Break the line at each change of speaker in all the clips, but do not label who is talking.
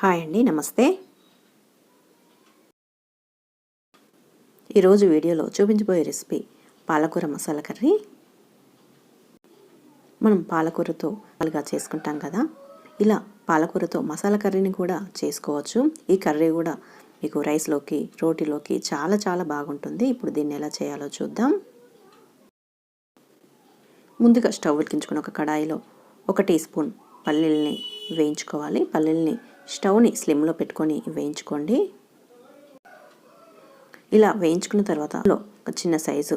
Hi అండి నమస్తే. ఈరోజు వీడియోలో చూపించబోయే రెసిపీ పాలకూర మసాలా కర్రీ. మనం పాలకూరతో పాలుగా చేసుకుంటాం కదా ఇలా పాలకూరతో మసాలా కర్రీని కూడా చేసుకోవచ్చు. ఈ కర్రీ కూడా మీకు రైస్లోకి రోటీలోకి చాలా చాలా బాగుంటుంది. ఇప్పుడు దీన్ని ఎలా చేయాలో చూద్దాం. ముందుగా స్టవ్ వెలిగించుకుని ఒక కడాయిలో ఒక టీ స్పూన్ పల్లీల్ని వేయించుకోవాలి. పల్లీల్ని స్టవ్ని స్లిమ్లో పెట్టుకొని వేయించుకోండి. ఇలా వేయించుకున్న తర్వాత ఒక చిన్న సైజు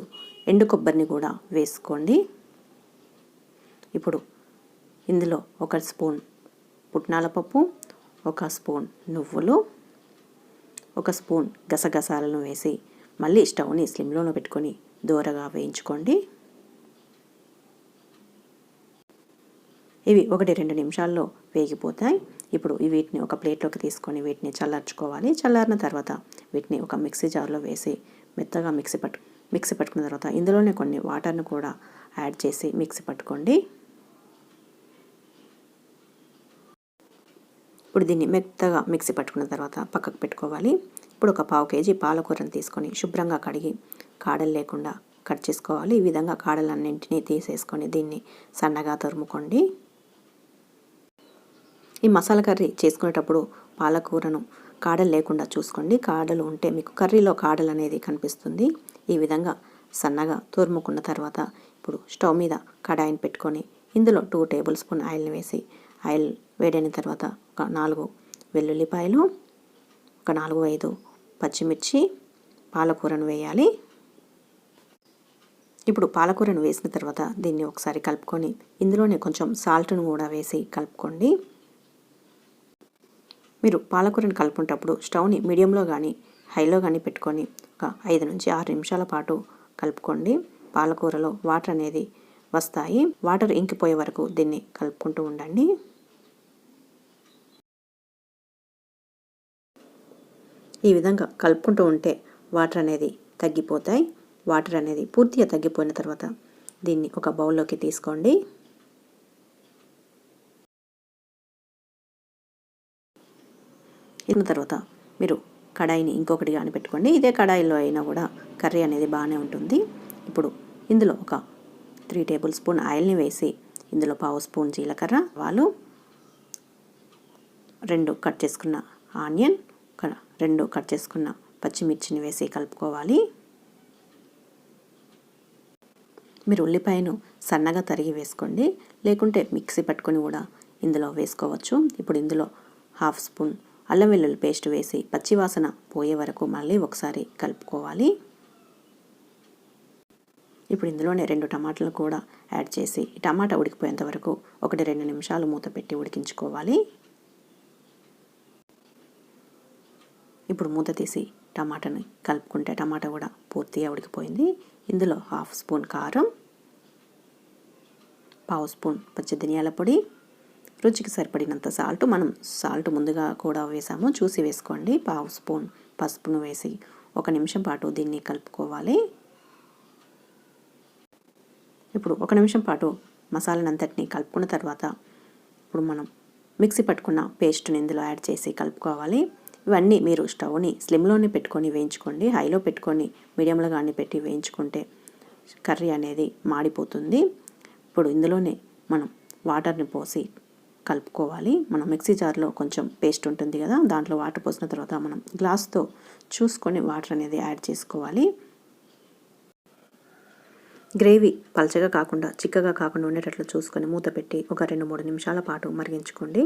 ఎండు కొబ్బరిని కూడా వేసుకోండి. ఇప్పుడు ఇందులో ఒక స్పూన్ పుట్నాల పప్పు ఒక స్పూన్ నువ్వులు ఒక స్పూన్ గసగసాలను వేసి మళ్ళీ స్టవ్ని స్లిమ్లోనే పెట్టుకొని దూరగా వేయించుకోండి. ఇవి ఒకటి రెండు నిమిషాల్లో వేగిపోతాయి. ఇప్పుడు వీటిని ఒక ప్లేట్లోకి తీసుకొని వీటిని చల్లార్చుకోవాలి. చల్లారిన తర్వాత వీటిని ఒక మిక్సీ జార్లో వేసి మెత్తగా మిక్సీ పట్టు మిక్సీ పట్టుకున్న తర్వాత ఇందులోనే కొన్ని వాటర్ను కూడా యాడ్ చేసి మిక్సీ పట్టుకోండి. ఇప్పుడు దీన్ని మెత్తగా మిక్సీ పట్టుకున్న తర్వాత పక్కకు పెట్టుకోవాలి. ఇప్పుడు ఒక పావు కేజీ పాలకూరను తీసుకొని శుభ్రంగా కడిగి కాడలు లేకుండా కట్ చేసుకోవాలి. ఈ విధంగా కాడలన్నింటినీ తీసేసుకొని దీన్ని సన్నగా తురుముకోండి. ఈ మసాలా కర్రీ చేసుకునేటప్పుడు పాలకూరను కాడలు లేకుండా చూసుకోండి. కాడలు ఉంటే మీకు కర్రీలో కాడలు అనేది కనిపిస్తుంది. ఈ విధంగా సన్నగా తురుముకున్న తర్వాత ఇప్పుడు స్టవ్ మీద కడాయిని పెట్టుకొని ఇందులో టూ టేబుల్ స్పూన్ ఆయిల్ని వేసి ఆయిల్ వేడైన తర్వాత ఒక నాలుగు వెల్లుల్లిపాయలు ఒక నాలుగు ఐదు పచ్చిమిర్చి పాలకూరను వేయాలి. ఇప్పుడు పాలకూరను వేసిన తర్వాత దీన్ని ఒకసారి కలుపుకొని ఇందులోనే కొంచెం సాల్ట్ను కూడా వేసి కలుపుకోండి. మీరు పాలకూరని కలుపుకుంటప్పుడు స్టవ్ని మీడియంలో కానీ హైలో కానీ పెట్టుకొని ఒక ఐదు నుంచి ఆరు నిమిషాల పాటు కలుపుకోండి. పాలకూరలో వాటర్ అనేది వస్తాయి. వాటర్ ఇంకిపోయే వరకు దీన్ని కలుపుకుంటూ ఉండండి. ఈ విధంగా కలుపుకుంటూ ఉంటే వాటర్ అనేది తగ్గిపోతాయి. వాటర్ అనేది పూర్తిగా తగ్గిపోయిన తర్వాత దీన్ని ఒక బౌల్లోకి తీసుకోండి. ఇన్న తర్వాత మీరు కడాయిని ఇంకొకటి కానీ పెట్టుకోండి. ఇదే కడాయిలో అయినా కూడా కర్రీ అనేది బాగానే ఉంటుంది. ఇప్పుడు ఇందులో ఒక త్రీ టేబుల్ స్పూన్ ఆయిల్ని వేసి ఇందులో పావు స్పూన్ జీలకర్ర వాళ్ళు రెండు కట్ చేసుకున్న ఆనియన్ రెండు కట్ చేసుకున్న పచ్చిమిర్చిని వేసి కలుపుకోవాలి. మీరు ఉల్లిపాయను సన్నగా తరిగి వేసుకోండి. లేకుంటే మిక్సీ పట్టుకొని కూడా ఇందులో వేసుకోవచ్చు. ఇప్పుడు ఇందులో హాఫ్ స్పూన్ అల్లం వెల్లుల్లి పేస్ట్ వేసి పచ్చివాసన పోయే వరకు మళ్ళీ ఒకసారి కలుపుకోవాలి. ఇప్పుడు ఇందులోనే రెండు టమాటాలు కూడా యాడ్ చేసి టమాటా ఉడికిపోయేంత వరకు ఒకటి రెండు నిమిషాలు మూత పెట్టి ఉడికించుకోవాలి. ఇప్పుడు మూత తీసి టమాటాని కలుపుకుంటే టమాటా కూడా పూర్తిగా ఉడికిపోయింది. ఇందులో హాఫ్ స్పూన్ కారం పావు స్పూన్ పచ్చి ధనియాల పొడి రుచికి సరిపడినంత సాల్ట్ మనం సాల్ట్ ముందుగా కూడా వేసాము. చూసి వేసుకోండి. పావు స్పూన్ పసుపును వేసి ఒక నిమిషం పాటు దీన్ని కలుపుకోవాలి. ఇప్పుడు ఒక నిమిషం పాటు మసాలానంతటిని కలుపుకున్న తర్వాత ఇప్పుడు మనం మిక్సీ పట్టుకున్న పేస్ట్ని ఇందులో యాడ్ చేసి కలుపుకోవాలి. ఇవన్నీ మీరు స్టవ్ని స్లిమ్లోనే పెట్టుకొని వేయించుకోండి. హైలో పెట్టుకొని మీడియంలో కానీ పెట్టి వేయించుకుంటే కర్రీ అనేది మాడిపోతుంది. ఇప్పుడు ఇందులోనే మనం వాటర్ని పోసి కలుపుకోవాలి. మనం మిక్సీ జార్లో కొంచెం పేస్ట్ ఉంటుంది కదా దాంట్లో వాటర్ పోసిన తర్వాత మనం గ్లాస్తో చూసుకొని వాటర్ అనేది యాడ్ చేసుకోవాలి. గ్రేవీ పలచగా కాకుండా చిక్కగా కాకుండా ఉండేటట్లు చూసుకొని మూత పెట్టి ఒక రెండు మూడు నిమిషాల పాటు మరిగించుకోండి.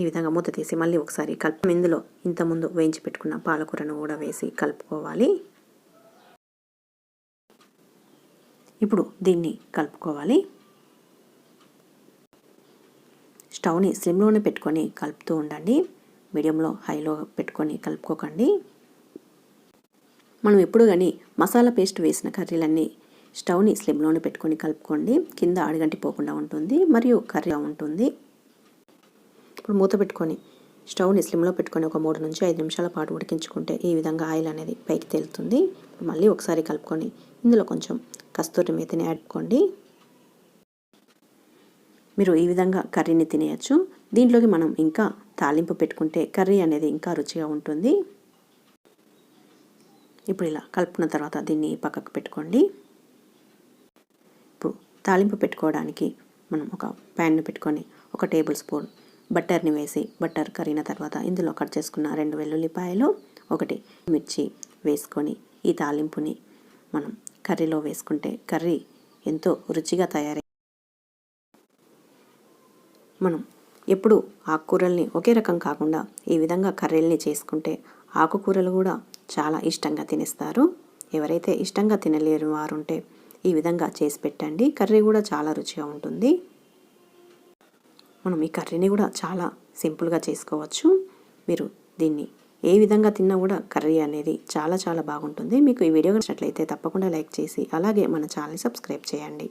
ఈ విధంగా మూత తీసి మళ్ళీ ఒకసారి కలుపు ఇందులో ఇంతకుముందు వేయించి పెట్టుకున్న పాలకూరను కూడా వేసి కలుపుకోవాలి. ఇప్పుడు దీన్ని కలుపుకోవాలి. స్టవ్ని స్లిమ్లోనే పెట్టుకొని కలుపుతూ ఉండండి. మీడియంలో హైలో పెట్టుకొని కలుపుకోకండి. మనం ఎప్పుడు కానీ మసాలా పేస్ట్ వేసిన కర్రీలన్నీ స్టవ్ని స్లిమ్లోనే పెట్టుకొని కలుపుకోండి. కింద అడగంటి పోకుండా ఉంటుంది మరియు కర్రీగా ఉంటుంది. ఇప్పుడు మూత పెట్టుకొని స్టవ్ని స్లిమ్లో పెట్టుకొని ఒక మూడు నుంచి ఐదు నిమిషాల పాటు ఉడికించుకుంటే ఈ విధంగా ఆయిల్ అనేది పైకి తేలుతుంది. మళ్ళీ ఒకసారి కలుపుకొని ఇందులో కొంచెం కస్తూరి మేతిని యాడ్ మీరు ఈ విధంగా కర్రీని తినేయచ్చు. దీంట్లోకి మనం ఇంకా తాలింపు పెట్టుకుంటే కర్రీ అనేది ఇంకా రుచిగా ఉంటుంది. ఇప్పుడు ఇలా కలుపుకున్న తర్వాత దీన్ని పక్కకు పెట్టుకోండి. ఇప్పుడు తాలింపు పెట్టుకోవడానికి మనం ఒక ప్యాన్ను పెట్టుకొని ఒక టేబుల్ స్పూన్ బట్టర్ని వేసి బట్టర్ కరిగిన తర్వాత ఇందులో కట్ చేసుకున్న రెండు వెల్లుల్లిపాయలు ఒకటి మిర్చి వేసుకొని ఈ తాలింపుని మనం కర్రీలో వేసుకుంటే కర్రీ ఎంతో రుచిగా తయారై మనం ఎప్పుడు ఆకుకూరల్ని ఒకే రకం కాకుండా ఈ విధంగా కర్రీల్ని చేసుకుంటే ఆకుకూరలు కూడా చాలా ఇష్టంగా తినేస్తారు. ఎవరైతే ఇష్టంగా తినలేరు వారు ఉంటే ఈ విధంగా చేసి పెట్టండి. కర్రీ కూడా చాలా రుచిగా ఉంటుంది. మనం ఈ కర్రీని కూడా చాలా సింపుల్గా చేసుకోవచ్చు. మీరు దీన్ని ఏ విధంగా తిన్నా కూడా కర్రీ అనేది చాలా చాలా బాగుంటుంది. మీకు ఈ వీడియో నచ్చినట్లయితే తప్పకుండా లైక్ చేసి అలాగే మన ఛానల్ సబ్స్క్రైబ్ చేయండి.